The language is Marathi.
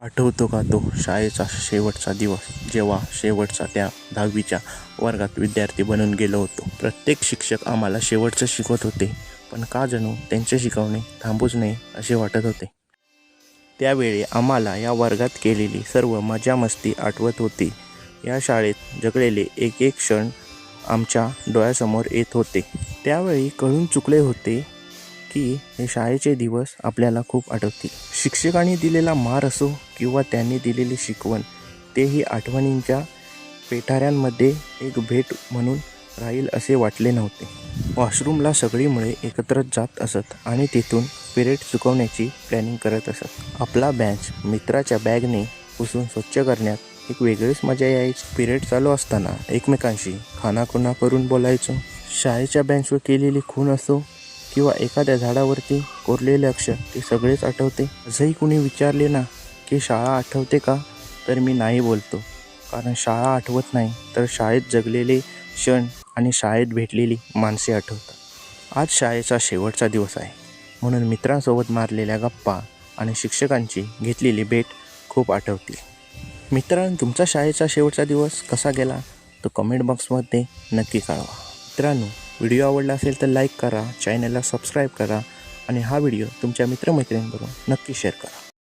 आठवतो का तो शाळेचा शेवटचा दिवस? जेव्हा शेवटचा त्या दहावीच्या वर्गात विद्यार्थी बनून गेलो होतो. प्रत्येक शिक्षक आम्हाला शेवटचं शिकवत होते. पण का जणू त्यांचे शिकवणे थांबूच नये असे वाटत होते. त्यावेळी आम्हाला या वर्गात केलेली सर्व मजा मस्ती आठवत होती. या शाळेत जगलेले एक एक क्षण आमच्या डोळ्यासमोर येत होते. त्यावेळी कळून चुकले होते की हे शाळेचे दिवस आपल्याला खूप आठवतील. शिक्षकांनी दिलेला मार असो किंवा त्यांनी दिलेली शिकवण तेही आठवणींच्या पेठाऱ्यांमध्ये एक भेट म्हणून राहील असे वाटले नव्हते. वॉशरूमला सगळी मुळे एकत्रच जात असत आणि तिथून पिरियड चुकवण्याची प्लॅनिंग करत असत. आपला बँच मित्राच्या बॅगने पुसून स्वच्छ करण्यात एक वेगळीच मजा यायची. पिरियड चालू असताना एकमेकांशी खानाखुणा करून बोलायचो. शाळेच्या बेंचवर केलेली खून असो किंवा एखाद्या झाडावरती कोरलेले अक्षर ते सगळेच आठवते. आजही कुणी विचारले ना की शाळा आठवते का? तर मी नाही बोलतो. कारण शाळा आठवत नाही तर शाळेत जगलेले क्षण आणि शाळेत भेटलेली माणसे आठवतात. आज शाळेचा शेवटचा दिवस आहे. म्हणून मित्रांसोबत मारलेल्या गप्पा आणि शिक्षकांची घेतलेली भेट खूप आठवतील. मित्रांनो तुमचा शाळेचा शेवटचा दिवस कसा गेला? तो कमेंट बॉक्समध्ये नक्की कळवा. मित्रांनो व्हिडिओ आवडला असेल तर लाईक करा चॅनलला सबस्क्राईब करा आणि हा व्हिडिओ तुमच्या मित्रमैत्रिणींबरोबर नक्की शेअर करा.